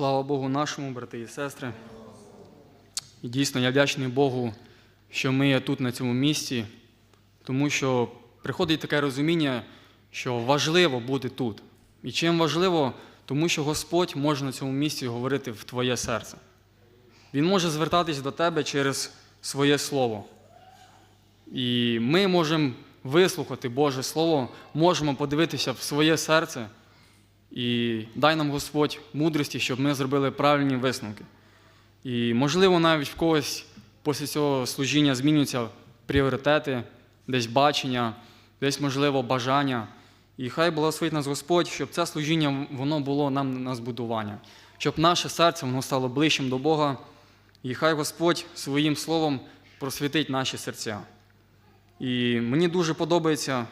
Слава Богу нашому, брати і сестри. І дійсно я вдячний Богу, що ми є тут на цьому місці, тому що приходить таке розуміння, що важливо бути тут. І чим важливо, тому що Господь може на цьому місці говорити в твоє серце. Він може звертатись до тебе через своє слово. І ми можемо вислухати Боже Слово, можемо подивитися в своє серце. І дай нам Господь мудрості, щоб ми зробили правильні висновки. І, можливо, навіть в когось після цього служіння змінюються пріоритети, десь бачення, десь, можливо, бажання. І хай благословить нас Господь, щоб це служіння воно було нам на збудування, щоб наше серце воно стало ближчим до Бога. І хай Господь своїм словом просвітить наші серця. І мені дуже подобається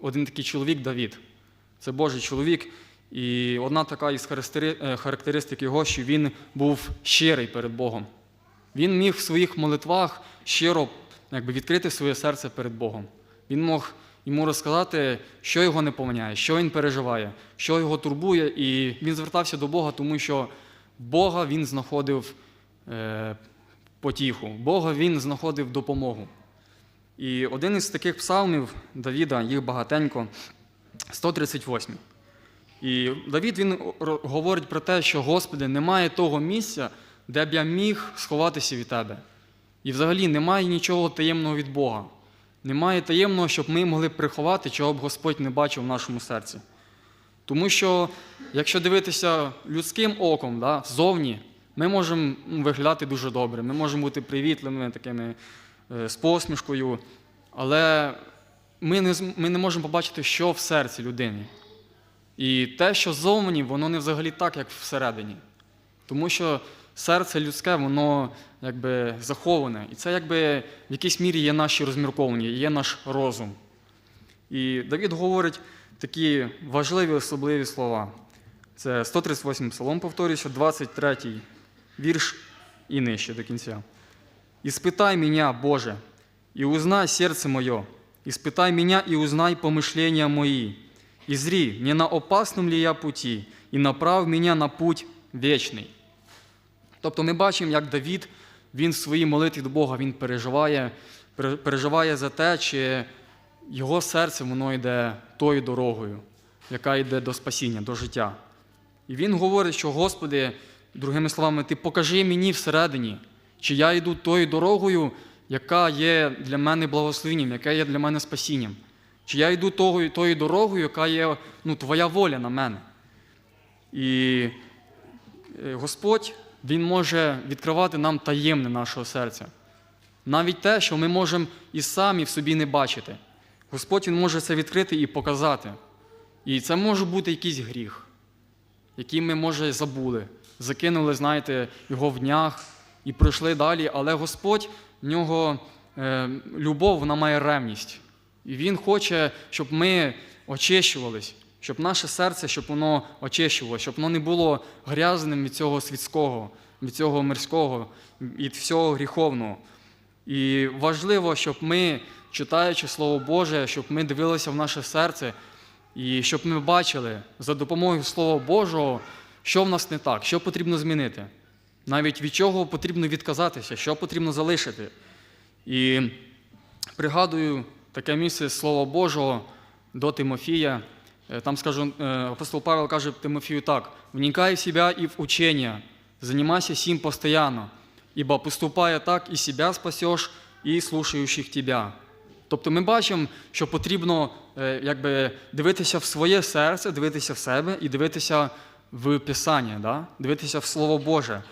один такий чоловік Давід. Це Божий чоловік. І одна така із е, характеристик його, що він був щирий перед Богом. Він міг в своїх молитвах щиро якби, відкрити своє серце перед Богом. Він мог йому розказати, що його не поминяє, що він переживає, що його турбує. І він звертався до Бога, тому що Бога він знаходив е, потіху, Бога він знаходив допомогу. І один із таких псалмів Давіда, їх багатенько, 138. І Давід він говорить про те, що Господи, немає того місця, де б я міг сховатися від Тебе. І взагалі немає нічого таємного від Бога. Немає таємного, щоб ми могли приховати, чого б Господь не бачив в нашому серці. Тому що, якщо дивитися людським оком, да, ззовні, ми можемо виглядати дуже добре, ми можемо бути привітливими, такими е, з посмішкою, але ми не, ми не можемо побачити, що в серці людини. І те, що зовні, воно не взагалі так, як всередині. Тому що серце людське, воно якби заховане. І це якби в якійсь мірі є наші розмірковання, є наш розум. І Давід говорить такі важливі особливі слова. Це 138 псалом, повторюся, 23 вірш і нижче до кінця. «Испытай меня, Боже, и узнай сердце мое, испытай меня и узнай помышления мои, и зри, не на опасном ли я пути, і направ меня на путь вечний». Тобто ми бачимо, як Давід, він в своїй молитві до Бога він переживає, переживає за те, чи його серце воно йде тою дорогою, яка йде до спасіння, до життя. І він говорить, що Господи, другими словами, Ти покажи мені всередині, чи я йду тою дорогою, яка є для мене благословенням, яка є для мене спасінням. Чи я йду тою, тою дорогою, яка є ну, Твоя воля на мене. І е, Господь Він може відкривати нам таємне нашого серця. Навіть те, що ми можемо і самі в собі не бачити. Господь Він може це відкрити і показати. І це може бути якийсь гріх, який ми, може, забули, закинули, знаєте, його в днях і пройшли далі. Але Господь в нього е, любов, вона має ревність. І Він хоче, щоб ми очищувались, щоб наше серце, щоб воно очищувалося, щоб воно не було грязним від цього світського, від цього мирського, від всього гріховного. І важливо, щоб ми, читаючи Слово Боже, щоб ми дивилися в наше серце і щоб ми бачили за допомогою Слова Божого, що в нас не так, що потрібно змінити, навіть від чого потрібно відказатися, що потрібно залишити. І пригадую таке місце Слова Божого до Тимофія. Е, Там скажу, е, апостол Павел каже Тимофію так: вникай в себя і в учення, занимайся сим постоянно, ибо поступая так, і себя спасеш, і слушаючих тебя. Тобто ми бачимо, що потрібно е, якби, дивитися в своє серце, дивитися в себе і дивитися в Писання, да? дивитися в Слово Боже.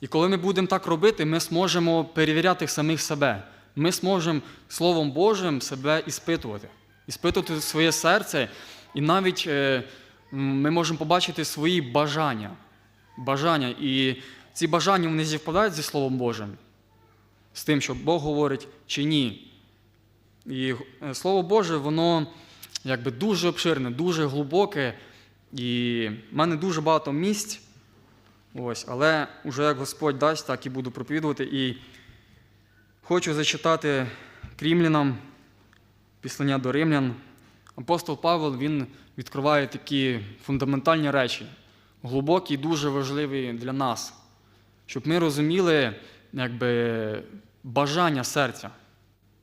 І коли ми будемо так робити, ми зможемо перевіряти самих себе. Ми зможемо Словом Божим себе іспитувати, іспитувати своє серце, і навіть е, ми можемо побачити свої бажання. бажання. І ці бажання вони зівпадають зі Словом Божим, з тим, що Бог говорить чи ні. І е, Слово Боже, воно якби дуже обширне, дуже глибоке, і в мене дуже багато місць. Ось, але вже як Господь дасть, так і буду проповідувати. І хочу зачитати Крімлянам, післання до римлян. Апостол Павел він відкриває такі фундаментальні речі. глибокий, дуже важливий для нас, щоб ми розуміли якби, бажання серця.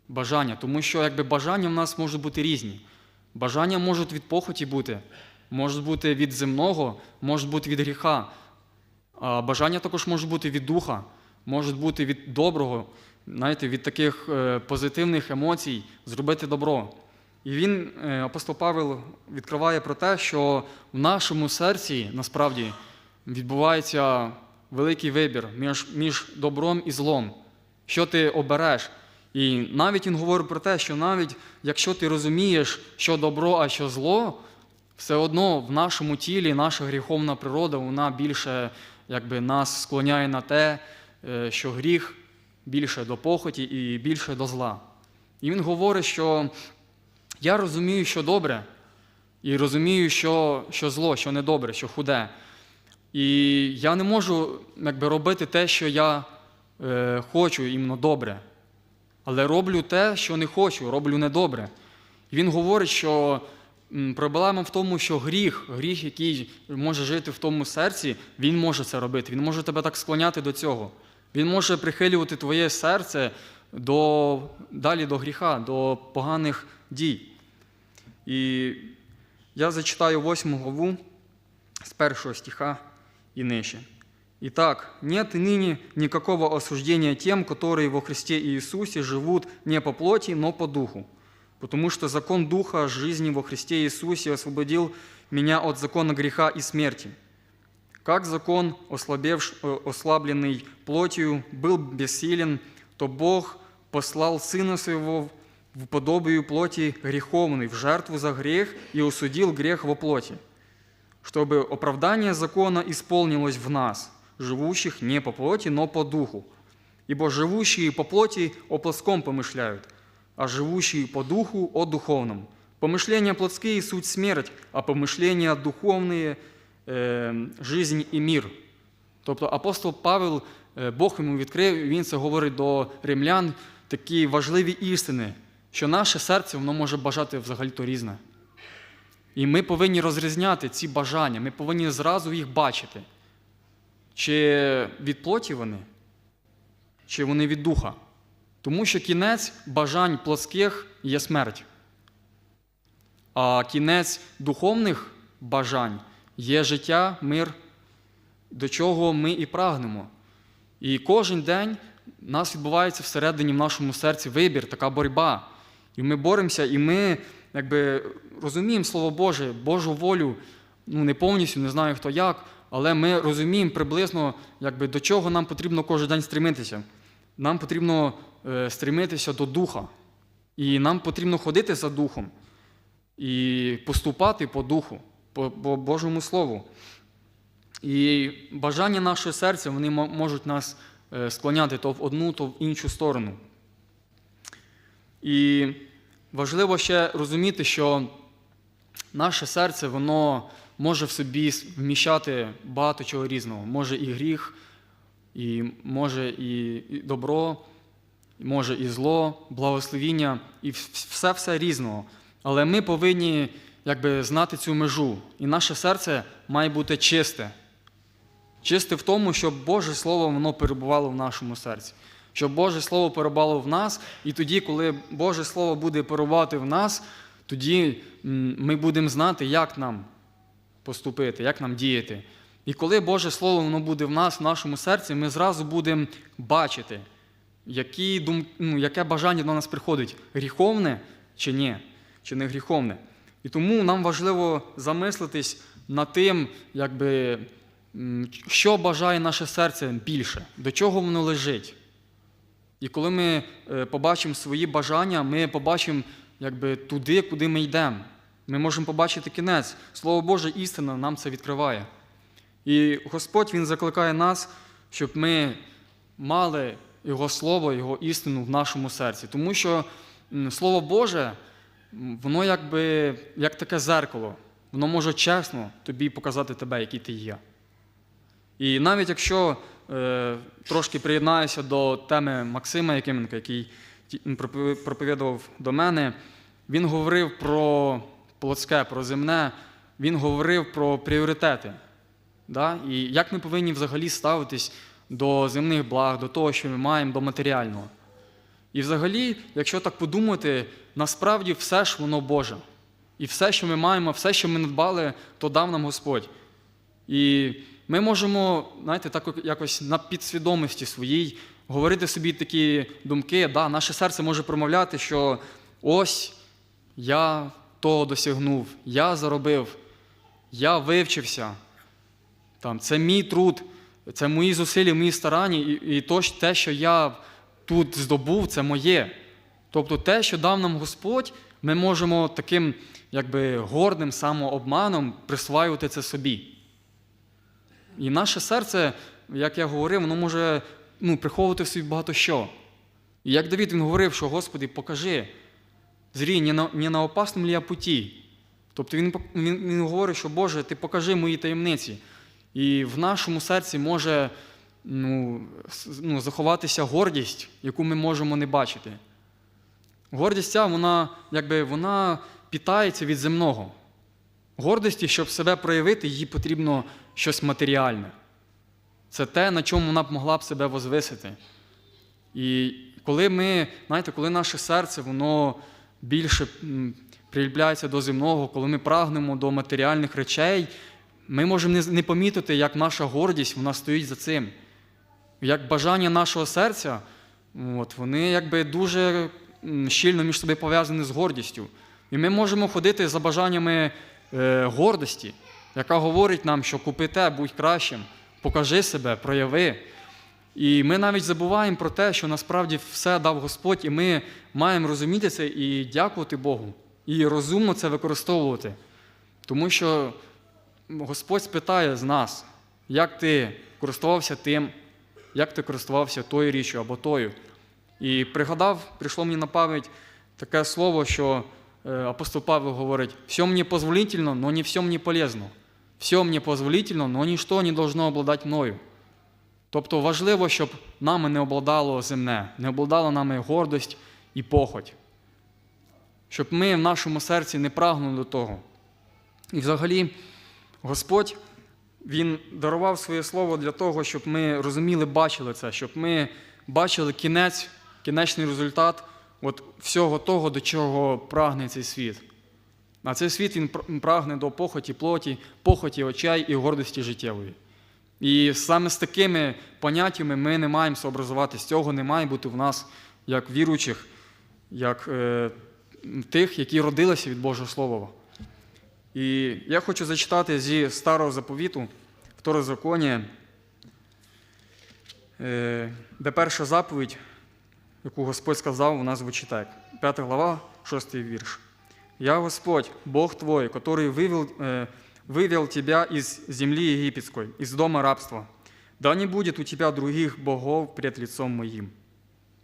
Бажання, тому що якби, бажання в нас можуть бути різні. Бажання можуть від похоті бути, можуть бути від земного, можуть бути від гріха. А бажання також можуть бути від духа, можуть бути від доброго, знаєте, від таких е, позитивних емоцій зробити добро. І він, е, апостол Павел, відкриває про те, що в нашому серці насправді відбувається великий вибір між, між добром і злом. Що ти обереш? І навіть він говорить про те, що навіть якщо ти розумієш, що добро, а що зло, все одно в нашому тілі наша гріховна природа, вона більше якби, нас склоняє на те, е, що гріх більше до похоті і більше до зла. І він говорить, що я розумію, що добре, і розумію, що, що зло, що недобре, що худе. І я не можу якби, робити те, що я е, хочу іменно добре. Але роблю те, що не хочу, роблю недобре. І він говорить, що проблема в тому, що гріх, гріх, який може жити в тому серці, він може це робити. Він може тебе так склоняти до цього. Він може прихилювати твоє серце до, далі до гріха, до поганих дій. І я зачитаю восьму главу з першого стиха и ниже. Итак, нет ныне никакого осуждения тем, которые во Христе Иисусе живут не по плоти, но по духу. Потому что закон духа жизни во Христе Иисусе освободил меня от закона греха и смерти. Как закон, э, ослабленный плотью, был бессилен, то Бог послал Сына Своего в подобию плоти греховной, в жертву за грех и осудил грех во плоти чтобы оправдание закона исполнилось в нас, живущих не по плоти, но по духу. Ибо живущие по плоти о плоском помышляют, а живущие по духу о духовном. Помышления плотские – суть смерть, а помышления духовные жизнь і мір. Тобто апостол Павел, е, Бог йому відкрив, він це говорить до римлян, такі важливі істини, що наше серце воно може бажати взагалі-то різне. І ми повинні розрізняти ці бажання, ми повинні зразу їх бачити. Чи від плоті вони, чи вони від духа. Тому що кінець бажань плоских є смерть. А кінець духовних бажань є життя, мир, до чого ми і прагнемо. І кожен день у нас відбувається всередині в нашому серці вибір, така боротьба. І ми боремося, і ми якби розуміємо Слово Боже, Божу волю, ну не повністю, не знаю хто як, але ми розуміємо приблизно, якби, до чого нам потрібно кожен день стремитися. Нам потрібно е, стремитися до Духа. І нам потрібно ходити за Духом і поступати по Духу, по, Божому Слову. І бажання нашого серця вони можуть нас е, склоняти то в одну, то в іншу сторону. І важливо ще розуміти, що наше серце воно може в собі вміщати багато чого різного. Може і гріх, і може і добро, може і зло, благословіння, і все все різного. Але ми повинні якби, знати цю межу. І наше серце має бути чисте. Чисте в тому, щоб Боже Слово воно перебувало в нашому серці. Щоб Боже Слово перебувало в нас, і тоді, коли Боже Слово буде перебувати в нас, тоді ми будемо знати, як нам поступити, як нам діяти. І коли Боже Слово воно буде в нас, в нашому серці, ми зразу будемо бачити, які дум... ну, яке бажання до нас приходить гріховне чи ні, чи не гріховне. І тому нам важливо замислитись над тим, якби, що бажає наше серце більше, до чого воно лежить. І коли ми е, побачимо свої бажання, ми побачимо якби, туди, куди ми йдемо. Ми можемо побачити кінець. Слово Боже, істина нам це відкриває. І Господь Він закликає нас, щоб ми мали Його Слово, Його істину в нашому серці. Тому що Слово Боже, воно якби як таке зеркало. Воно може чесно тобі показати тебе, який ти є. І навіть якщо е, трошки приєднаюся до теми Максима Якименка, який проповідував до мене, він говорив про плотське, про земне, він говорив про пріоритети. Да? І як ми повинні взагалі ставитись до земних благ, до того, що ми маємо, до матеріального. І взагалі, якщо так подумати, насправді все ж воно Боже. І все, що ми маємо, все, що ми надбали, то дав нам Господь. І ми можемо, знаєте, так якось на підсвідомості своїй говорити собі такі думки, да, наше серце може промовляти, що ось я того досягнув, я заробив, я вивчився. Там, це мій труд, це мої зусилля, мої старання, і, і то, те, що я тут здобув, це моє. Тобто те, що дав нам Господь, ми можемо таким якби, гордим самообманом присваювати це собі. І наше серце, як я говорив, воно може ну, приховувати в собі багато що. І як Давід він говорив, що Господи, покажи, зрій, не на, не на опасному ли я путі. Тобто він, він, він говорить, що Боже, ти покажи мої таємниці. І в нашому серці може ну, ну, заховатися гордість, яку ми можемо не бачити. Гордість ця, вона, якби, вона питається від земного. Гордості, щоб себе проявити, їй потрібно щось матеріальне. Це те, на чому вона б могла б себе возвисити. І коли ми, знаєте, коли наше серце, воно більше приліпляється до земного, коли ми прагнемо до матеріальних речей, ми можемо не, помітити, як наша гордість вона стоїть за цим. Як бажання нашого серця, от, вони якби дуже щільно між собою пов'язані з гордістю. І ми можемо ходити за бажаннями е, гордості, яка говорить нам, що купи те, будь кращим, покажи себе, прояви. І ми навіть забуваємо про те, що насправді все дав Господь, і ми маємо розуміти це і дякувати Богу, і розумно це використовувати. Тому що Господь спитає з нас, як ти користувався тим, як ти користувався тою річчю або тою. І пригадав, прийшло мені на пам'ять таке слово, що е, апостол Павло говорить: все мені позволительно, но не все мені полезно. Все мені позволительно, но ніщо не должно обладати мною. Тобто важливо, щоб нами не обладало земне, не обладала нами гордость і похоть. Щоб ми в нашому серці не прагнули до того. І взагалі, Господь Він дарував своє слово для того, щоб ми розуміли, бачили це, щоб ми бачили кінець, кінечний результат от всього того, до чого прагне цей світ. А цей світ він прагне до похоті плоті, похоті очей і гордості життєвої. І саме з такими поняттями ми не маємо сообразуватись. Цього не має бути в нас як віруючих, як е, тих, які родилися від Божого Слова. І я хочу зачитати зі старого заповіту, второзаконія, е, де перша заповідь, яку Господь сказав, вона звучить так. 5 глава, 6 вірш. «Я Господь, Бог твой, который вывел, э, вывел тебя из земли египетской, из дома рабства. Да не будет у тебя других богов пред лицом моїм».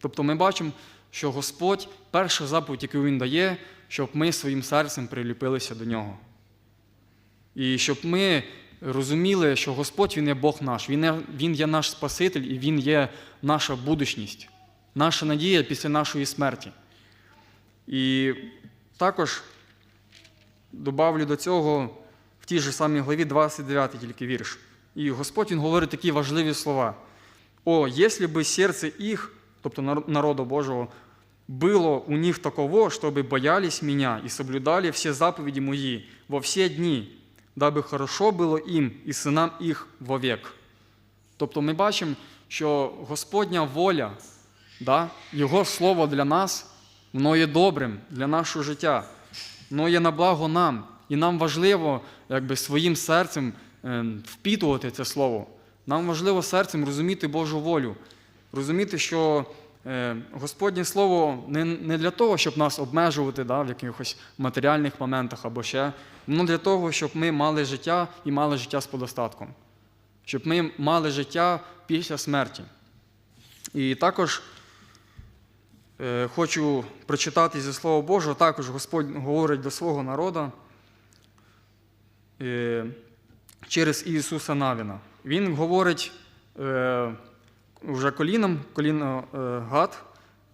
Тобто ми бачимо, що Господь перша заповідь, яку Він дає, щоб ми своїм серцем приліпилися до нього. І щоб ми розуміли, що Господь Він є Бог наш, Він є, він є наш Спаситель і Він є наша будучність, наша надія після нашої смерті. І також добавлю до цього в тій же самій главі 29 тільки вірш. І Господь Він говорить такі важливі слова. О, если бы серце их, тобто нар- народу Божого, было у них таково, чтобы боялись меня и соблюдали все заповеди мои во все дни, дабы хорошо было им и сынам их вовек. Тобто ми бачимо, що Господня воля, да, Його слово для нас, воно є добрим для нашого життя, воно є на благо нам. І нам важливо якби, своїм серцем е, впітувати це слово. Нам важливо серцем розуміти Божу волю, розуміти, що е, Господнє Слово не, для того, щоб нас обмежувати да, в якихось матеріальних моментах або ще, воно для того, щоб ми мали життя і мали життя з подостатком щоб ми мали життя після смерті. І також хочу прочитати зі Слова Божого, також Господь говорить до свого народу е, через Ісуса Навіна. Він говорить е, вже коліном, коліно е, Гад,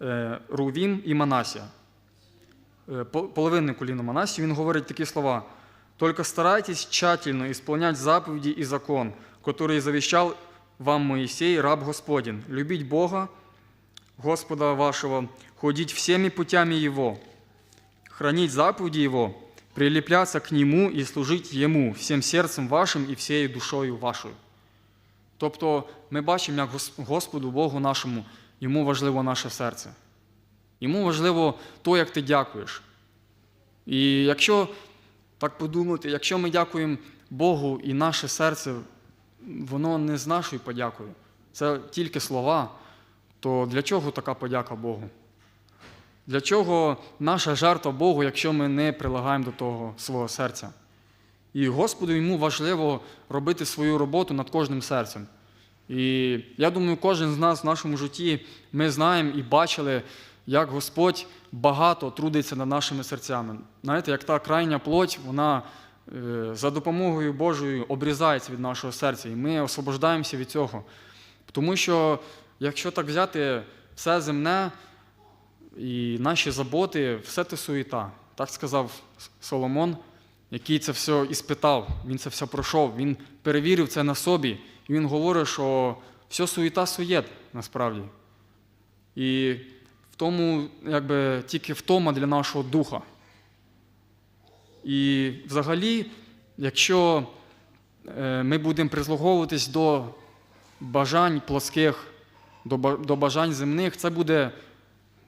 е, Рувім і Манасія. Е, по- половинне коліно Манасії, він говорить такі слова. Только старайтесь тщательно исполнять заповеди и закон, который завещал вам Моисей, раб Господень, любить Бога, Господа вашего, ходить всеми путями Его, хранить заповеди Его, прилепляться к Нему и служить Йому всім серцем вашим і всією душою вашою. Тобто ми бачимо, як Господу Богу нашому, йому важливо наше серце. Йому важливо то, як ти дякуєш. І якщо так подумати, якщо ми дякуємо Богу і наше серце, воно не з нашою подякою, це тільки слова, то для чого така подяка Богу? Для чого наша жертва Богу, якщо ми не прилагаємо до того свого серця? І Господу йому важливо робити свою роботу над кожним серцем. І я думаю, кожен з нас в нашому житті ми знаємо і бачили, як Господь багато трудиться над нашими серцями. Знаєте, як та крайня плоть, вона е, за допомогою Божою обрізається від нашого серця, і ми освобождаємося від цього. Тому що, якщо так взяти все земне і наші заботи, все це суєта. Так сказав Соломон, який це все іспитав, він це все пройшов, він перевірив це на собі, і він говорить, що все суєта суєт насправді. І в тому, якби тільки втома для нашого духа. І взагалі, якщо е, ми будемо прислуговуватись до бажань плоских, до бажань земних, це буде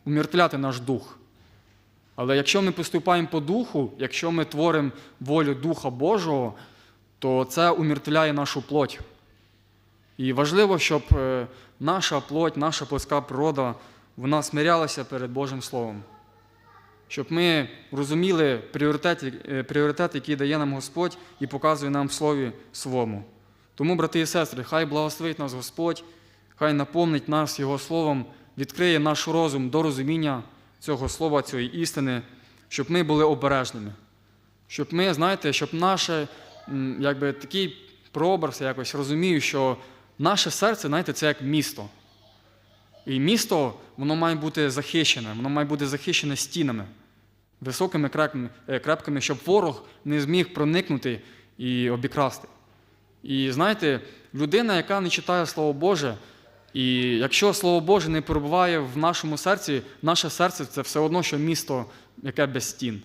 умертвляти наш дух. Але якщо ми поступаємо по духу, якщо ми творимо волю Духа Божого, то це умертвляє нашу плоть. І важливо, щоб е, наша плоть, наша плоска природа, вона смирялася перед Божим Словом. Щоб ми розуміли пріоритет, е, пріоритет, який дає нам Господь і показує нам в Слові Своєму. Тому, брати і сестри, хай благословить нас Господь, хай наповнить нас Його Словом, відкриє наш розум до розуміння цього слова, цієї істини, щоб ми були обережними. Щоб ми, знаєте, щоб наше якби, такий прообраз якось розумію, що наше серце, знаєте, це як місто. І місто, воно має бути захищене, воно має бути захищене стінами, високими, е, щоб ворог не зміг проникнути і обікрасти. І знаєте, людина, яка не читає Слово Боже, і якщо Слово Боже не перебуває в нашому серці, наше серце це все одно, що місто, яке без стін.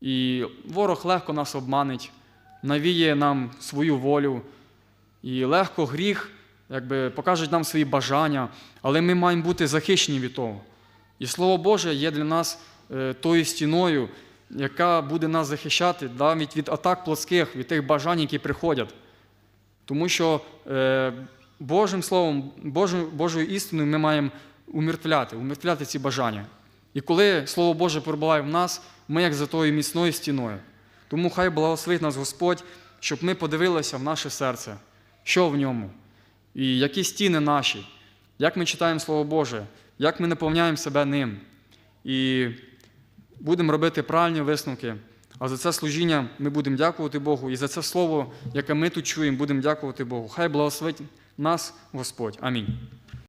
І ворог легко нас обманить, навіє нам свою волю, і легко гріх якби, покаже нам свої бажання, але ми маємо бути захищені від того. І Слово Боже є для нас е, тою стіною, яка буде нас захищати навіть від атак плоских, від тих бажань, які приходять. Тому що е, Божим Словом, Божою, Божою істиною ми маємо умертвляти, умертвляти ці бажання. І коли Слово Боже перебуває в нас, ми як за тою міцною стіною. Тому хай благословить нас Господь, щоб ми подивилися в наше серце, що в ньому, і які стіни наші, як ми читаємо Слово Боже, як ми наповняємо себе ним. І будемо робити правильні висновки. А за це служіння ми будемо дякувати Богу. І за це слово, яке ми тут чуємо, будемо дякувати Богу. Хай благословить нас Господь. Амінь.